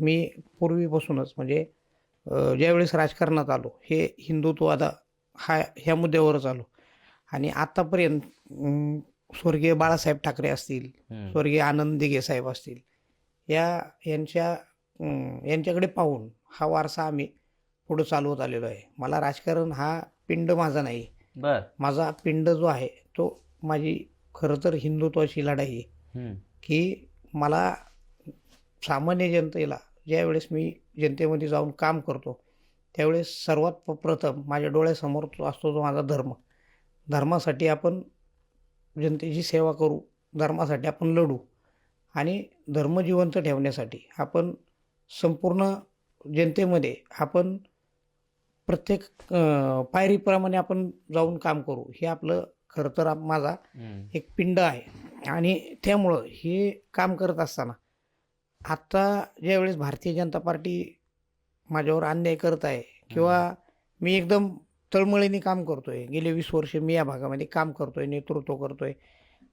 मी पूर्वीपासूनच म्हणजे ज्यावेळेस राजकारणात आलो हे हिंदुत्ववादा हा ह्या मुद्द्यावरच आलो. आणि आत्तापर्यंत अम, स्वर्गीय बाळासाहेब ठाकरे असतील. स्वर्गीय आनंद दिघे साहेब असतील या यांच्या यांच्याकडे पाहून हा वारसा आम्ही पुढं चालवत आलेलो आहे. मला राजकारण हा पिंड माझा नाही. बर. माझा पिंड जो आहे तो माझी खरं तर हिंदुत्वाची लढाई. की मला सामान्य जनतेला ज्यावेळेस मी जनतेमध्ये जाऊन काम करतो त्यावेळेस सर्वात प- प्रथम माझ्या डोळ्यासमोर तो असतो तो माझा धर्म धर्मासाठी आपण जनतेची सेवा करू धर्मासाठी आपण लढू आणि धर्म जिवंत ठेवण्यासाठी आपण संपूर्ण जनतेमध्ये आपण प्रत्येक पायरीप्रमाणे आपण जाऊन काम करू हे आपलं खरं तर माझा. एक पिंड आहे आणि त्यामुळं हे काम करत असताना आत्ता ज्यावेळेस भारतीय जनता पार्टी माझ्यावर अन्याय करत आहे किंवा मी एकदम तळमळीने काम करतोय गेले वीस वर्ष मी या भागामध्ये काम करतोय नेतृत्व करतोय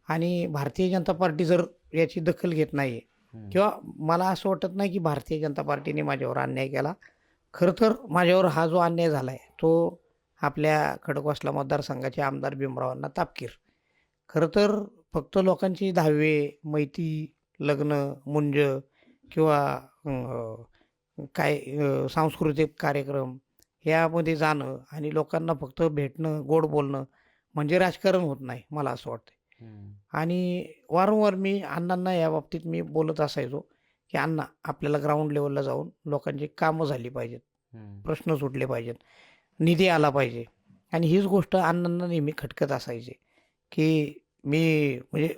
आणि भारतीय जनता पार्टी जर याची दखल घेत नाही. किंवा मला असं वाटत नाही की भारतीय जनता पार्टीने माझ्यावर अन्याय केला खरं तर माझ्यावर हा जो अन्याय झाला आहे तो आपल्या खडकवासला मतदारसंघाचे आमदार भीमरावांना तापकीर खरं तर फक्त लोकांची दहावे मैती लग्न मुंज किंवा काय सांस्कृतिक कार्यक्रम यामध्ये जाणं आणि लोकांना फक्त भेटणं गोड बोलणं म्हणजे राजकारण होत नाही मला असं वाटतं. आणि वारंवार मी अण्णांना या बाबतीत मी बोलत असायचो की अण्णा आपल्याला ग्राउंड लेवलला जाऊन लोकांची कामं झाली पाहिजेत. प्रश्न सुटले पाहिजेत निधी आला पाहिजे आणि हीच गोष्ट अण्णांना नेहमी खटकत असायची की मी म्हणजे